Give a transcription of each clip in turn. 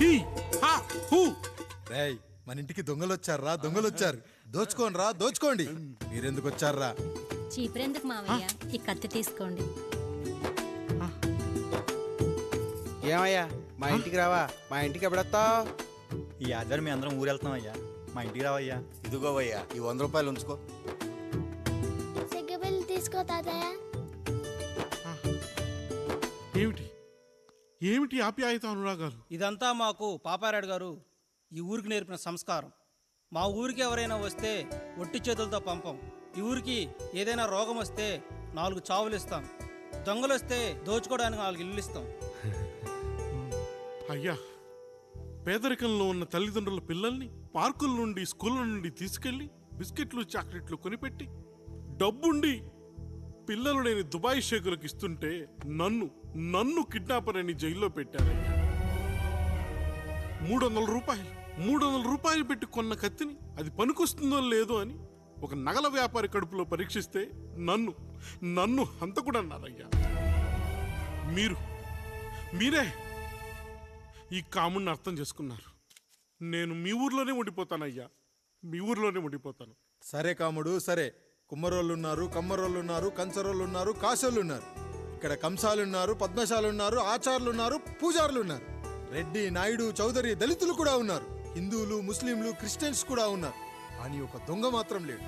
He హా who. రేయ్ మన ఇంటికి దొంగలు వచ్చారా దొంగలు వచ్చారు దోచుకోండి. రా దోచుకోండి మీరెందుకు వచ్చారా చీపురెందుకు మావయ్య? ఈ కత్తి తీసుకోండి. ఏమయ్యా? మా ఇంటికి రావా? మా ఇంటికి ఎప్పుడొస్తావు? ఈ ఆదివారం మీ అందరం ఊరు వెళ్తున్నాం అయ్యా. మా ఇంటికి రావయ్యా. ఇదిగోవయ్యా ఈ వంద రూపాయలు ఉంచుకో. తీసుకో తాతయ్య ఏమిటి? ఏమిటి ఆప్యాయత అనురాగాలు? ఇదంతా మాకు పాపారాయుడు గారు ఈ ఊరికి నేర్పిన సంస్కారం. మా ఊరికి ఎవరైనా వస్తే ఒట్టి చేతులతో పంపం. ఈ ఊరికి ఏదైనా రోగం వస్తే నాలుగు చావులు ఇస్తాం. దొంగలు వస్తే దోచుకోవడానికి నాలుగు ఇల్లు ఇస్తాం. అయ్యా పేదరికంలో ఉన్న తల్లిదండ్రుల పిల్లల్ని పార్కుల నుండి స్కూళ్ళ నుండి తీసుకెళ్ళి బిస్కెట్లు చాక్లెట్లు కొనిపెట్టి డబ్బుండి పిల్లలు లేని దుబాయ్ షేకులకు ఇస్తుంటే నన్ను నన్ను కిడ్నాపర్ అని జైల్లో పెట్టారయ్యా. మూడు వందల రూపాయలు మూడు వందల రూపాయలు పెట్టి కొన్న కత్తిని అది పనికొస్తుందో లేదో అని ఒక నగల వ్యాపారి కడుపులో పరీక్షిస్తే నన్ను నన్ను హంతకుడన్నారయ్యా. మీరు మీరే ఈ కాముడిని అర్థం చేసుకున్నారు. నేను మీ ఊర్లోనే ఉండిపోతానయ్యా. మీ ఊర్లోనే ఉండిపోతాను. సరే కాముడు సరే. కుమ్మరోళ్ళు ఉన్నారు కమ్మరోళ్ళు ఉన్నారు కంచరోళ్ళు ఉన్నారు కాశోళ్ళు ఉన్నారు ఇక్కడ కంసాలు ఉన్నారు పద్మశాలు ఉన్నారు ఆచార్యులు ఉన్నారు పూజారులు ఉన్నారు రెడ్డి నాయుడు చౌదరి దళితులు కూడా ఉన్నారు. హిందువులు ముస్లింలు క్రిస్టియన్స్ కూడా ఉన్నారు. కానీ ఒక దొంగ మాత్రం లేడు.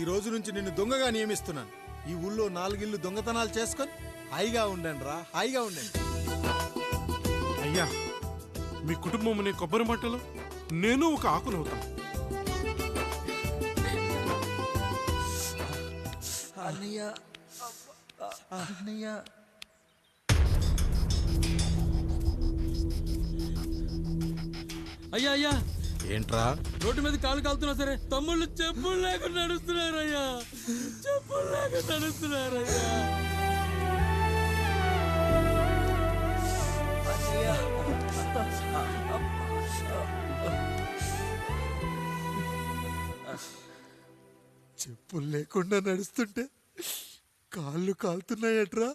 ఈ రోజు నుంచి నిన్ను దొంగగా నియమిస్తున్నాను. ఈ ఊళ్ళో నాలుగిళ్ళు దొంగతనాలు చేసుకొని హాయిగా ఉండండి రా హాయిగా ఉండండి. అయ్యా మీ కుటుంబం అనే కొబ్బరి మట్టలో నేను ఒక ఆకునవుతాను అయ్యా అయ్యా. ఏంట్రా? రోడ్డు మీద కాలు కాలుతున్నా సరే తమ్ముళ్ళు చెప్పులు లేకుండా నడుస్తున్నారయ్యా. చెప్పులు లేకుండా నడుస్తున్నారయ్యా. చెప్పులు లేకుండా నడుస్తుంటే కాళ్ళు కాలుతున్నాయట్రా.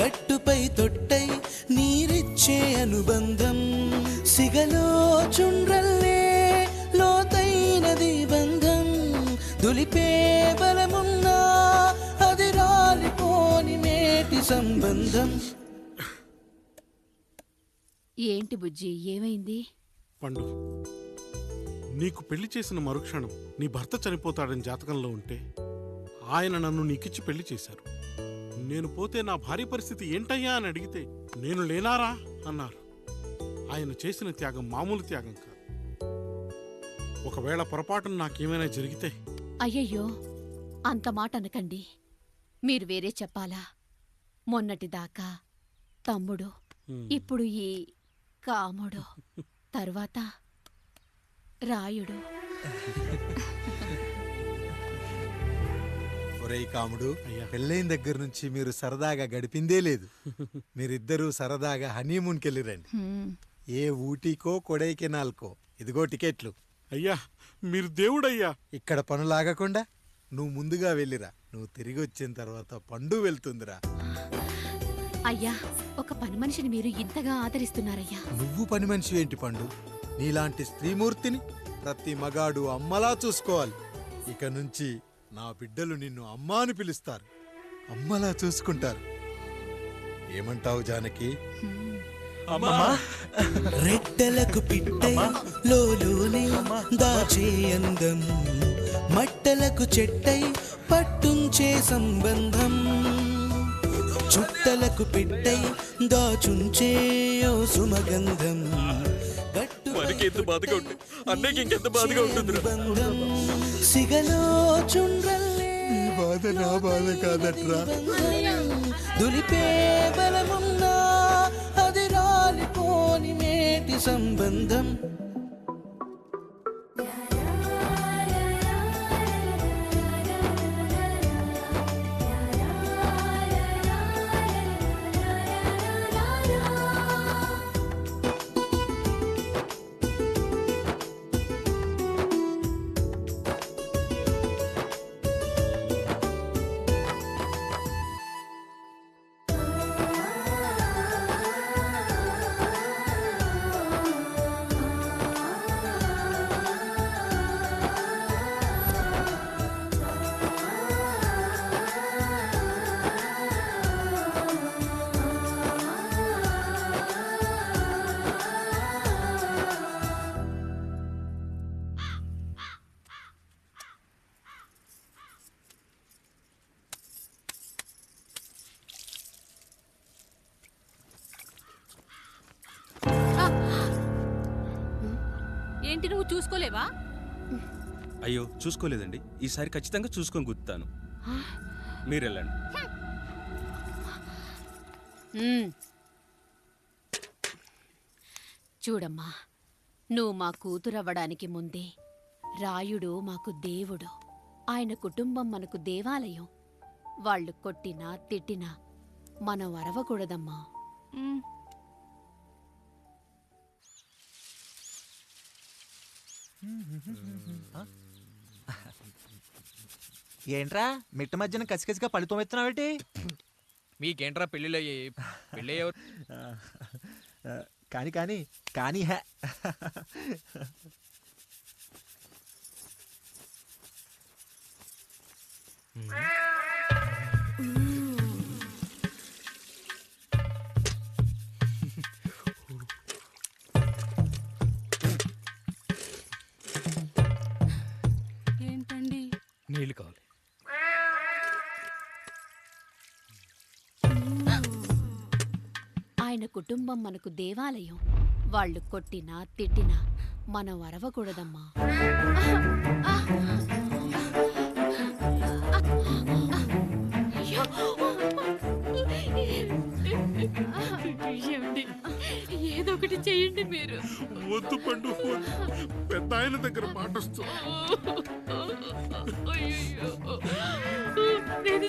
గట్టుపై తొట్టై నీరిచ్చే అనుబంధం సిగలో చుండ్రల్లే లోతైనది బంధం. దులిపే బలమున్నా అది రాలిపోని మేటి సంబంధం. ఏంటి బుజ్జి ఏమైంది? పండు నీకు పెళ్ళి చేసిన మరుక్షణం నీ భర్త చనిపోతాడని జాతకంలో ఉంటే ఆయన నన్ను నీకిచ్చి పెళ్ళి చేశారు. నేను పోతే నా భార్య పరిస్థితి ఏంటయ్యా అని అడిగితే నేను లేనారా? అన్నారు. ఆయన చేసిన త్యాగం మామూలు త్యాగం కాదు. ఒకవేళ పొరపాటున నాకేమైనా జరిగితే? అయ్యయ్యో అంత మాట అనకండి. మీరు వేరే చెప్పాలా? మొన్నటిదాకా తమ్ముడు ఇప్పుడు ఈ కాముడు తర్వాత రాయుడు. ఒరేయ్ కాముడు అయ్యా. పెళ్ళైన దగ్గర నుంచి మీరు సరదాగా గడిపిందే లేదు. మీరిద్దరూ సరదాగా హనీమూన్కి వెళ్ళిరండి. ఏ ఊటీకో కొడైకెనాల్కో. ఇదిగో టికెట్లు. అయ్యా మీరు దేవుడయ్యా. ఇక్కడ పనులాగకుండా నువ్వు ముందుగా వెళ్ళిరా. నువ్వు తిరిగి వచ్చిన తర్వాత పండు వెళ్తుందిరా. అయ్యా ఒక పని మనిషిని మీరు ఇంతగా ఆదరిస్తున్నారయ్యా. నువ్వు పని మనిషి ఏంటి పండు? నీలాంటి స్త్రీమూర్తిని ప్రతి మగాడు అమ్మలా చూసుకోవాలి. ఇక నుంచి నా బిడ్డలు నిన్ను అమ్మా అని పిలుస్తారు. అమ్మలా చూసుకుంటారు. ఏమంటావు జానకి? రెట్టలకు లోలోనే దాచే అందం. మట్టలకు చెట్టై పట్టుంచే సంబంధం. చుట్టలకు పిట్టై దాచుంచే సుమగంధం. మనకి ఎంత బాధగా ఉంటుంది అన్నయ్యకి ఇంకెంత బాధగా ఉంటుందిరా. సిగలో చుండ్రల్లే బాధ నా బాధ కాదట్రా. దులిపే బలమున్నా అది రాలిపోని నేటి సంబంధం. చూసుకోలేవా? అయ్యో చూసుకోలేదండి. ఈసారి ఖచ్చితంగా చూసుకొని గుర్తాను మీరు వెళ్ళండి హ్మ్. చూడమ్మా నువ్వు మా కూతురవ్వడానికి ముందే రాయుడు మాకు దేవుడు. ఆయన కుటుంబం మనకు దేవాలయం. వాళ్ళు కొట్టినా తిట్టినా మనం అరవకూడదమ్మా. ఏంట్రా? మిట్ట మధ్యన కసికసిగా పళ్ళుతో ఎత్తున్నావేటి మీకేంట్రా పెళ్ళిళ్ళు అయ్యాయి పెళ్ళి కానీ కానీ కానీ హే. ఏంటండి కుటుంబం మనకు దేవాలయం. వాళ్ళు కొట్టినా తిట్టినా మనం అరవకూడదమ్మా. ఏదో ఒకటి చేయండి మీరు. వద్దు పండు. పెద్ద ఆయన దగ్గర మాటొస్తూ. నేను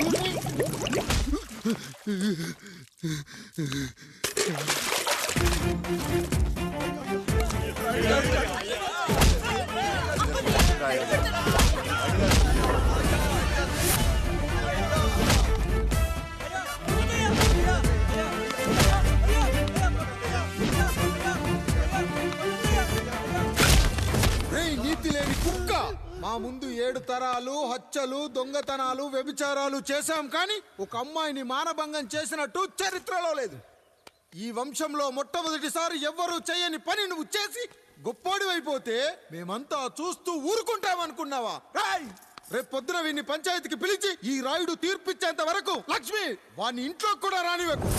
దొంగతనాలు వ్యభిచారాలు చేశాం కానీ ఒక అమ్మాయిని మానభంగం చేసినట్టు చరిత్రలో లేదు. ఈ వంశంలో మొట్టమొదటిసారి ఎవ్వరూ చేయని పని నువ్వు చేసి గొప్పోడివైపోతే మేమంతా చూస్తూ ఊరుకుంటామనుకున్నావా? రాయ్! రేపు పొద్దున వీడిని పంచాయతీకి పిలిచి ఈ రాయుడు తీర్పిచ్చేంత వరకు లక్ష్మి వాని ఇంట్లో కూడా రానివ్వకు.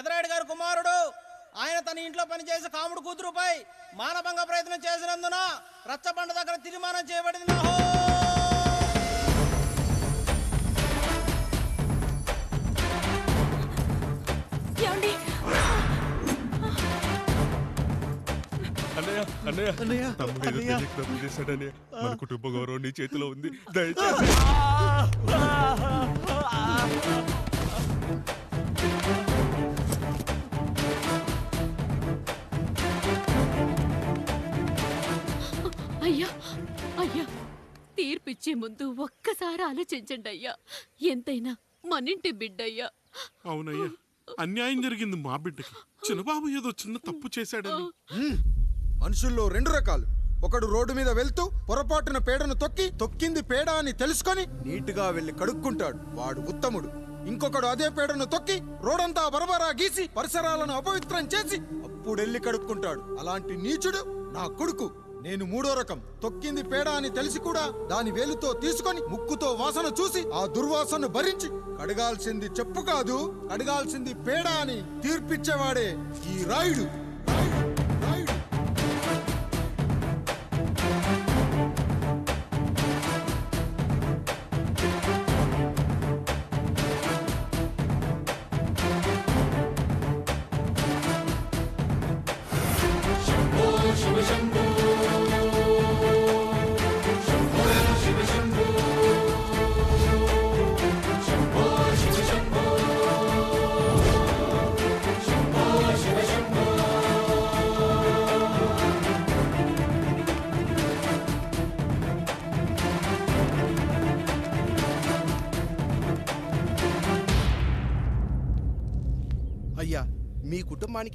పెదరాయుడు గారి కుమారుడు. ఆయన తన ఇంట్లో పనిచేసే కాముడు కూతురుపై మానభంగ ప్రయత్నం చేసినందున రచ్చబండ దగ్గర తీర్మానం చేయబడింది. మన కుటుంబ గౌరవం నీ చేతిలో ఉంది. దయచేసి. తీర్పిచ్చే ముందు ఒక్కసారి ఆలోచించండి అయ్యా ఎంతైనా మనింటి బిడ్డయ్యా. అవునయ్యా. అన్యాయం జరిగింది మా బిడ్డకి. చిన్నబాబు ఏదో చిన్న తప్పు చేశాడని. మనుషుల్లో రెండు రకాలు. ఒకడు రోడ్డు మీద వెళ్తూ పొరపాటున పేడను తొక్కి తొక్కింది పేడ అని తెలుసుకొని నీటుగా వెళ్ళి కడుక్కుంటాడు. వాడు ఉత్తముడు. ఇంకొకడు అదే పేడను తొక్కి రోడంతా బరబరా గీసి పరిసరాలను అపవిత్రం చేసి అప్పుడెళ్ళి కడుక్కుంటాడు. అలాంటి నీచుడు నా కొడుకు. నేను మూడో రకం తొక్కింది పేడ అని తెలిసి కూడా దాని వేలుతో తీసుకొని ముక్కుతో వాసన చూసి ఆ దుర్వాసన భరించి కడగాల్సింది చెప్పు కాదు కడగాల్సింది పేడ అని తీర్పిచ్చేవాడే ఈ రాయుడు. రాయుడు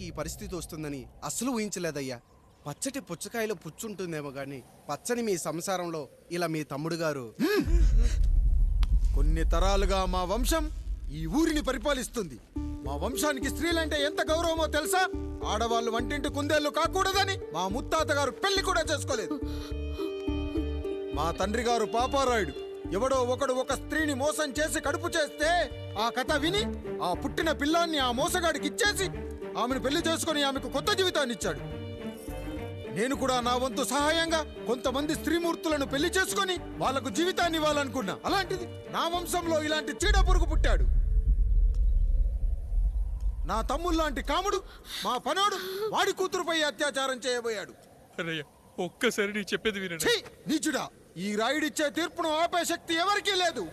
ఈ పరిస్థితి వస్తుందని అస్సలు ఊహించలేదయ్యా. పచ్చటి పుచ్చకాయలో పుచ్చుంటుందేమో గాని పచ్చని మీ సంసారంలో ఇలా మీ తమ్ముడు గారు. కొన్ని తరాలుగా మా వంశం ఈ ఊరిని పరిపాలిస్తుంది. మా వంశానికి స్త్రీలంటే ఎంత గౌరవమో తెలుసా? ఆడవాళ్ళు వంటింటి కుందేళ్ళు కాకూడదని మా ముత్తాత గారు పెళ్ళి కూడా చేసుకోలేదు. మా తండ్రి గారు పాపారాయుడు. ఎవడో ఒకడు ఒక స్త్రీని మోసం చేసి కడుపు చేస్తే ఆ కథ విని ఆ పుట్టిన పిల్లాన్ని ఆ మోసగాడికి ఇచ్చేసి ఆమెను పెళ్ళి చేసుకుని ఆమెకు కొత్త జీవితాన్ని ఇచ్చాడు. నేను కూడా నా వంతు సహాయంగా కొంతమంది స్త్రీమూర్తులను పెళ్ళి చేసుకొని వాళ్ళకు జీవితాన్ని ఇవ్వాలనుకున్నా. అలాంటిది నా వంశంలో ఇలాంటి చీడ పురుగు పుట్టాడు. నా తమ్ముళ్ళలాంటి కాముడు మా పనోడు వాడి కూతురుపై అత్యాచారం చేయబోయాడు. ఒక్కసారి నీ చెప్పేది వినండి! నీచుడా ఈ రాయుడిచ్చే తీర్పును ఆపే శక్తి ఎవరికీ లేదు.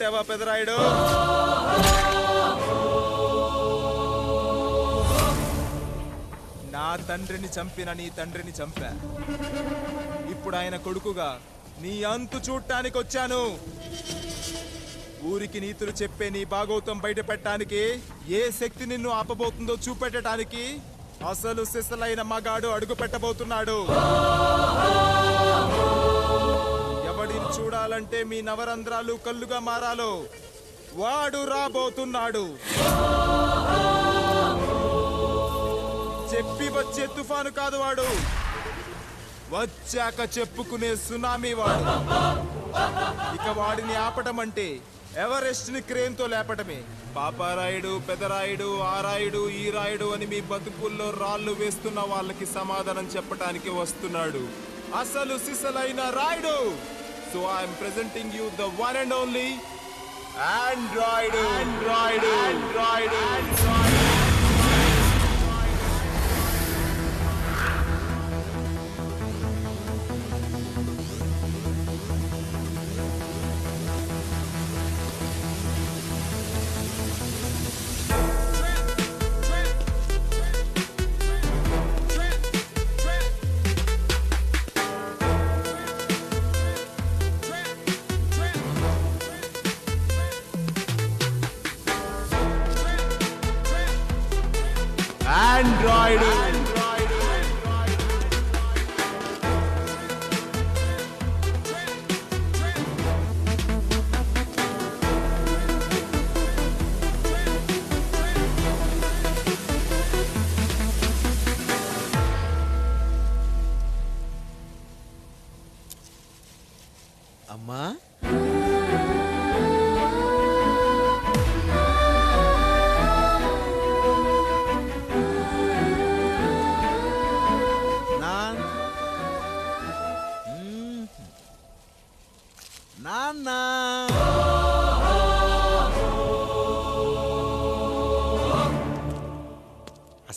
గుర్తుపట్టావా పెదరాయుడు? నా తండ్రిని చంపిన నీ తండ్రిని చంపా. ఇప్పుడు ఆయన కొడుకుగా నీ అంతు చూడటానికి వచ్చాను. ఊరికి నీతులు చెప్పే నీ భాగవతం బయట పెట్టడానికి ఏ శక్తి నిన్ను ఆపబోతుందో చూపెట్టడానికి అసలు సిసలైన మగాడు అడుగు పెట్టబోతున్నాడు మారాలంటే మీ నవరంధ్రాలు కళ్ళుగా మారాలో. వాడు రాబోతున్నాడు. చెప్పి వచ్చే తుఫాను కాదు వాడు. వచ్చాక చెప్పుకునే సునామీ వాడు. ఇక వాడిని ఆపటం అంటే ఎవరెస్ట్ని క్రేన్తో లేపటమే. పాపారాయుడు పెదరాయుడు ఆరాయుడు ఈ రాయుడు అని మీ బతుకుల్లో రాళ్ళు వేస్తున్న వాళ్ళకి సమాధానం చెప్పటానికి వస్తున్నాడు. అసలు సిసలైన Rayudu! So I am presenting you the one and only Android. అమ్మా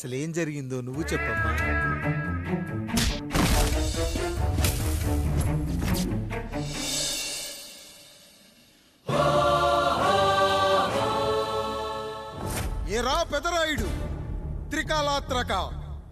అసలు ఏం జరిగిందో నువ్వు చెప్పమ్మా. ఏరా పెదరాయుడు? త్రికాలాత్రక.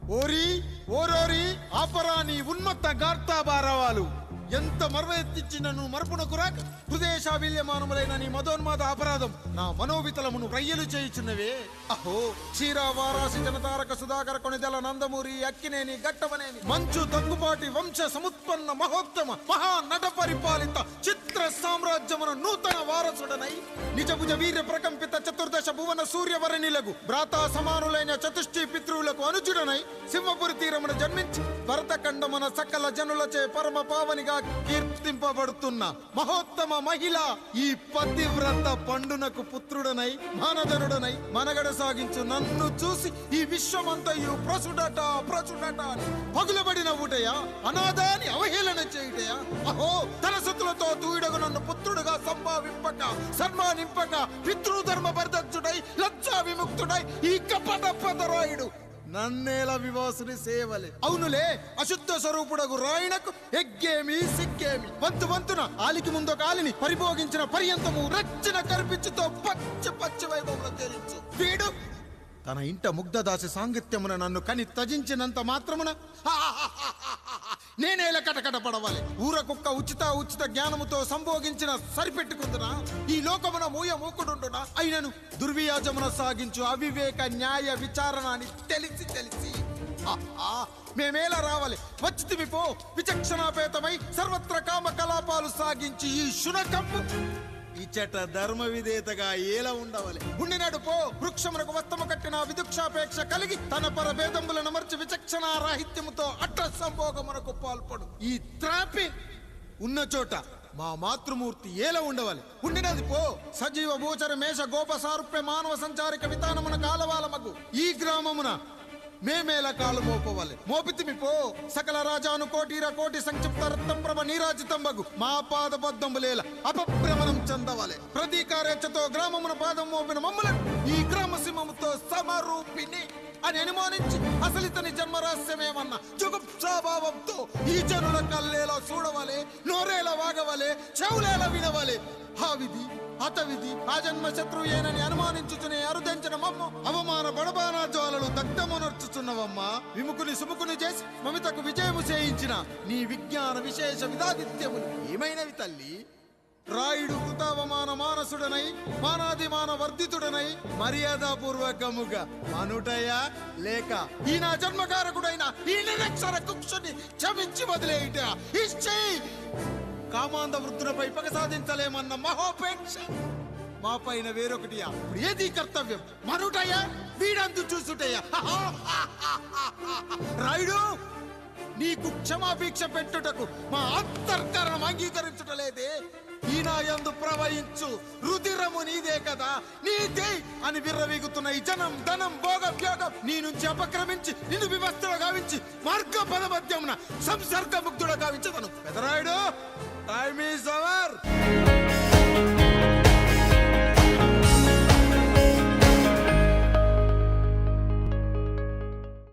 ఓరి ఓరోరి ఆపరాని ఉన్మత్త ఉన్నత గార్తాబారవాలు ఎంత మర్వెత్తించినను మరపునకు రాక హృదయశావిల్యమానములైన నీ మదోన్మాద అపరాధం నా మనోవితలమును రయ్యలు చేయుచున్నవే. అహో క్షీరా వారాసి జనతారక సుధాకర కొనిదెల నందమూరి అక్కినేని గట్టవనేని మంచు దగ్గుపాటి వంశ సముత్పన్న మహోత్తమ మహా నట పరిపాలిత చిత్ర సామ్రాజ్యమున నూతన వారసుడనై నిజభుజ వీర ప్రకంపిత చతుర్దశ భువన సూర్యవరణిలకు భ్రాతా సమానులైన చతుష్టి పితృవులకు అనుజుడనై సింహపురి తీరమున జన్మించి భరతఖండమున సకల జనులచే పరమ పావనిగా కీర్తింపబడుతున్న మహోత్తమ మహిళ ఈ పతివ్రత పండునకు పుత్రుడనై మానధనుడనై మనగడ సాగించు నన్ను చూసి ఈ విశ్వమంతయు ప్రసుడట ప్రచుడట అని పగులబడిన ఊటయా అనాథాన్ని అవహేళన చేయుటయా అహో తలసతులతో సుతులతో నన్ను పుత్రుడుగా సంభావింపక సన్మానింపక పితృధర్మ పరిదక్షుడై లజ్జా విముక్తుడై ఈ కపట పదరాయుడు నన్నేల వివాసుని సేవలే. అవునులే అశుద్ధ స్వరూపుడగు రాయణకు ఎగ్గేమి సిగ్గేమి. వంతు వంతున ఆలికి ముందు కాలిని పరిభోగించిన పర్యంతము రచ్చిన కర్పించుతో పచ్చ పచ్చ వైభవంలో తేలించు. వీడు తన ఇంట ముగ్ధదాసి సాంగత్యమున నన్ను కని తజించినంత మాత్రమున నేనేల కటకట పడవాలి. ఊర కుక్క ఉచిత ఉచిత జ్ఞానముతో సంభోగించిన సరిపెట్టుకుందునా ఈ లోకమున మూయ మూకుడుండునా? అయినను దుర్వియాజమున సాగించు అవివేక న్యాయ విచారణ అని తెలిసి. తెలిసి మేమేలా రావాలి? వచ్చితిమి పో. విచక్షణాపేతమై సర్వత్ర కామ కలాపాలు సాగించి ఈ శునకం ఇచ్చట ధర్మ విధేతగా ఏలా ఉండవలే. ఉండినాడు పో వృక్షమునకు వస్తము కట్టిన విదుక్షాపేక్ష కలిగి తన పర భేదములను మర్చి విచక్షణ రాహిత్యముతో అట్ట సంభోగమునకు పాల్పడు. ఈ త్రాపి ఉన్న చోట మా మాతృమూర్తి ఏల ఉండవాలి. ఉండినది పో సజీవ భూచర మేష గోప సారూప్య మానవ సంచారిక విధానమున కాలవాలమగు. ఈ గ్రామమున మేమేల కాలు మోపవాలి. మోపితిమి పో. సకల రాజాను కోటిర కోటి సంక్షిప్త రత్నం ప్రభ నీరాజితంబగు. మా పాద పద్మములేల అపభ్రమణం చెందవాలి. ప్రతీకారేచ్ఛతో గ్రామమున పాదం మోపిన మమ్మలను ఈ గ్రామ సింహముతో సమరూపిణి అని అనుమానించి అసలు ఇతని జన్మరహస్యమేమన్నా జుగుప్సాభావంతో ఈ జనుల కల్లేలా చూడవలే నోరేలా వాగవాలి చెవులేలా వినవాలి. ఆ హతవిధి ఆ జన్మ ఏనని అనుమానించుచునే అరుదించిన అవమాన బడబానా జ్వాలలు దగ్ధమునర్చుచున్నవమ్మా. విముకుని సుముకుని చేసి మమితకు విజయము చేయించిన నీ విజ్ఞాన విశేష విధాదిత్యములు ఏమైనవి తల్లి? రాయుడు కృతావమాన మానసుడనై మానాదిమాన వర్ధితుడనై మర్యాదపూర్వకముగా మనుటయా లేక ఈ నా జన్మకారకుడైన ఈ నిరక్షర కుక్షుని క్షమించి వదిలేయుట. ఇచ్చేయి కామాంధ వృద్ధులపై పగ సాధించలేమన్న మహోపేక్ష. మా పైన వేరొకటియా ఏది కర్తవ్యం. మనుటయ వీడందు చూసుటయ్యా. రాయుడు నీకు క్షమాపేక్ష పెట్టుటకు మా అంతర్కరణం అంగీకరించుటలేదే. ఈనాయందు ప్రవహించు రుధిరము నీదే కదా. నీదే అని విర్రవీగుతున్న ఈ జనం ధనం భోగభ్యోగం నీ నుంచి అపక్రమించి నిన్ను వివస్థలో గావించి మార్గ పదమధ్యమున సంసర్గ ముగ్ధుడ గావించదను. Pedarayudu Time is over.